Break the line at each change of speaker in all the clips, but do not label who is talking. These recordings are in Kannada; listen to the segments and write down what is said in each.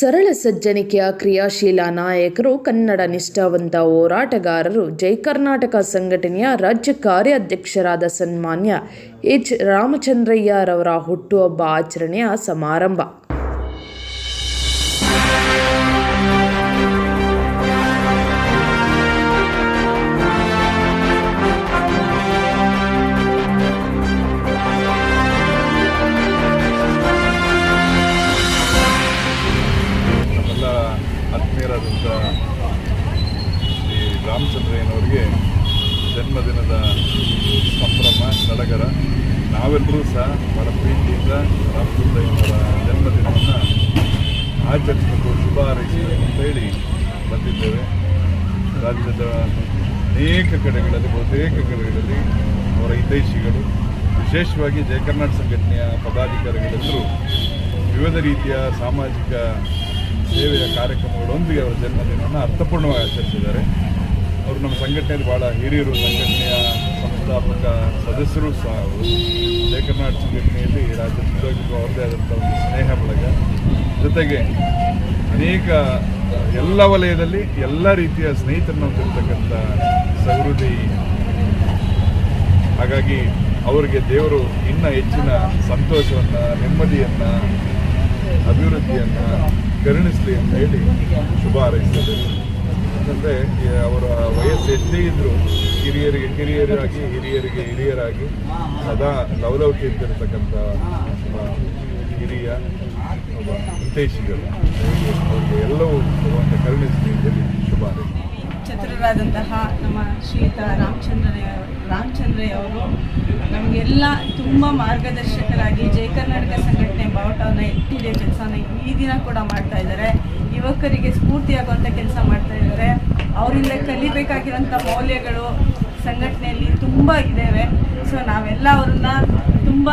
ಸರಳ ಸಜ್ಜನಿಕೆಯ ಕ್ರಿಯಾಶೀಲ ನಾಯಕರು, ಕನ್ನಡ ನಿಷ್ಠಾವಂತ ಹೋರಾಟಗಾರರು, ಜೈ ಕರ್ನಾಟಕ ಸಂಘಟನೆಯ ರಾಜ್ಯ ಕಾರ್ಯಾಧ್ಯಕ್ಷರಾದ ಸನ್ಮಾನ್ಯ ಎಚ್ ರಾಮಚಂದ್ರಯ್ಯರವರ ಹುಟ್ಟುಹಬ್ಬ ಆಚರಣೆಯ ಸಮಾರಂಭ.
ಆತ್ಮೀಯರಾದಂಥ ಶ್ರೀ ರಾಮಚಂದ್ರಯ್ಯನವರಿಗೆ ಜನ್ಮದಿನದ ಸಂಭ್ರಮ, ಸಡಗರ. ನಾವೆಲ್ಲರೂ ಸಹ ಬಹಳ ಪ್ರೀತಿಯಿಂದ ರಾಮಚಂದ್ರಯ್ಯನವರ ಜನ್ಮದಿನವನ್ನು ಆಚರಿಸಬೇಕು, ಶುಭ ಅಂತ ಹೇಳಿ ಬಂದಿದ್ದೇವೆ. ರಾಜ್ಯದ ಅನೇಕ ಕಡೆಗಳಲ್ಲಿ, ಬಹುತೇಕ ಕಡೆಗಳಲ್ಲಿ ಅವರ ಹಿತೈಷಿಗಳು, ವಿಶೇಷವಾಗಿ ಜಯ ಕರ್ನಾಟಕ ಸಂಘಟನೆಯ ಪದಾಧಿಕಾರಿಗಳೆಲ್ಲರೂ ವಿವಿಧ ರೀತಿಯ ಸಾಮಾಜಿಕ ಸೇವೆಯ ಕಾರ್ಯಕ್ರಮಗಳೊಂದಿಗೆ ಅವರ ಜನ್ಮದಿನವನ್ನು ಅರ್ಥಪೂರ್ಣವಾಗಿ ಆಚರಿಸಿದ್ದಾರೆ. ಅವರು ನಮ್ಮ ಸಂಘಟನೆಯಲ್ಲಿ ಭಾಳ ಹಿರಿಯರು, ಸಂಘಟನೆಯ ಸಂಸ್ಥಾಪಕ ಸದಸ್ಯರು ಸಹ ಅವರು. ಜಯ ಕರ್ನಾಟಕ ಸಂಘಟನೆಯಲ್ಲಿ ರಾಜ್ಯದ ಅವರದೇ ಆದಂಥ ಒಂದು ಸ್ನೇಹ ಬಳಗ. ಜೊತೆಗೆ ಅನೇಕ ಎಲ್ಲ ವಲಯದಲ್ಲಿ ಎಲ್ಲ ರೀತಿಯ ಸ್ನೇಹಿತರನ್ನು ಹೊಂದಿರತಕ್ಕಂಥ ಸಹೃದಿ ಹಾಗಾಗಿ ಅವರಿಗೆ ದೇವರು ಇನ್ನೂ ಹೆಚ್ಚಿನ ಸಂತೋಷವನ್ನು, ನೆಮ್ಮದಿಯನ್ನು, ಅಭಿವೃದ್ಧಿಯನ್ನು ಕರುಣಿಸಲಿ ಅಂತ ಹೇಳಿ ಶುಭ ಹಾರೈಸ್ತದೆ. ಯಾಕಂದರೆ ಅವರ ವಯಸ್ಸು ಎಷ್ಟೇ ಇದ್ದರೂ ಹಿರಿಯರಿಗೆ ಕಿರಿಯರಾಗಿ ಹಿರಿಯರಿಗೆ, ಹಿರಿಯರಾಗಿ ಸದಾ ಲವಲವಿಕೆ ಇದ್ದಿರತಕ್ಕಂಥ ಒಬ್ಬ ಹಿರಿಯ ಒಬ್ಬ ಹಿತೈಷಿಗಳು. ಅವರಿಗೆ ಎಲ್ಲವೂ ಭಗವಂತ ಕರುಣಿಸಲಿ ಅಂತ ಹೇಳಿ ಶುಭ ಹಾರೈಸ್ತದೆ
ಚತುರರಾದಂತಹ ನಮ್ಮ ಶ್ರೀಯುತ ರಾಮಚಂದ್ರಯ್ಯ ರಾಮಚಂದ್ರಯ್ಯ ಅವರು, ನಮಗೆಲ್ಲ ತುಂಬ ಮಾರ್ಗದರ್ಶಕರಾಗಿ ಜಯ ಕರ್ನಾಟಕ ಸಂಘಟನೆ ಬಾವುಟವನ್ನು ಎತ್ತಿದೆ, ಕೆಲಸನ ಈ ದಿನ ಕೂಡ ಮಾಡ್ತಾ ಇದ್ದಾರೆ. ಯುವಕರಿಗೆ ಸ್ಫೂರ್ತಿಯಾಗುವಂಥ ಕೆಲಸ ಮಾಡ್ತಾ ಇದ್ದಾರೆ. ಅವರಿಂದ ಕಲಿಬೇಕಾಗಿರೋಂಥ ಮೌಲ್ಯಗಳು ಸಂಘಟನೆಯಲ್ಲಿ ತುಂಬ ಇದ್ದಾವೆ. ಸೊ ನಾವೆಲ್ಲ ಅವ್ರನ್ನ ತುಂಬ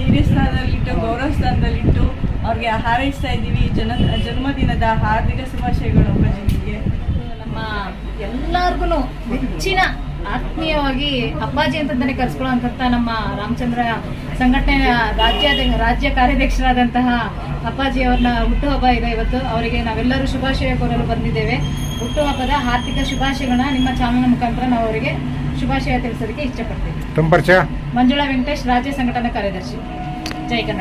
ಹಿರಿಯ ಸ್ಥಾನದಲ್ಲಿಟ್ಟು, ಗೌರವ ಸ್ಥಾನದಲ್ಲಿಟ್ಟು ಅವ್ರಿಗೆ ಹಾರೈಸ್ತಾ ಇದ್ದೀವಿ. ಜನ, ಜನ್ಮದಿನದ ಹಾರ್ದಿಕ ಶುಭಾಶಯಗಳು ಅಪ್ಪಾಜಿಗೆ
ನಮ್ಮ ಎಲ್ಲರಿಗೂ ಹೆಚ್ಚಿನ ಆತ್ಮೀಯವಾಗಿ ಅಪ್ಪಾಜಿ ಅಂತಂದನೆ ಕರೆಸ್ಕೊಳ್ಳುವಂಥ ನಮ್ಮ ರಾಮಚಂದ್ರ ಸಂಘಟನೆ ರಾಜ್ಯ ರಾಜ್ಯ ಕಾರ್ಯಾಧ್ಯಕ್ಷರಾದಂತಹ ಅಪ್ಪಾಜಿ ಅವ್ರನ್ನ ಹುಟ್ಟುಹಬ್ಬ ಇದೆ ಇವತ್ತು. ಅವರಿಗೆ ನಾವೆಲ್ಲರೂ ಶುಭಾಶಯ ಕೋರಲು ಬಂದಿದ್ದೇವೆ. ಹುಟ್ಟುಹಬ್ಬದ ಆರ್ಥಿಕ ಶುಭಾಶಯಗಳನ್ನ ನಿಮ್ಮ ಚಾನಲ್ ಮುಖಾಂತರ ನಾವು ಅವರಿಗೆ ಶುಭಾಶಯ ತಿಳಿಸೋದಕ್ಕೆ ಇಷ್ಟಪಡ್ತೀವಿ. ಮಂಜುಳಾ ವೆಂಕಟೇಶ್ ರಾಜ್ಯ ಸಂಘಟನಾ ಕಾರ್ಯದರ್ಶಿ. ಜೈ ಕರ್ನಾಟಕ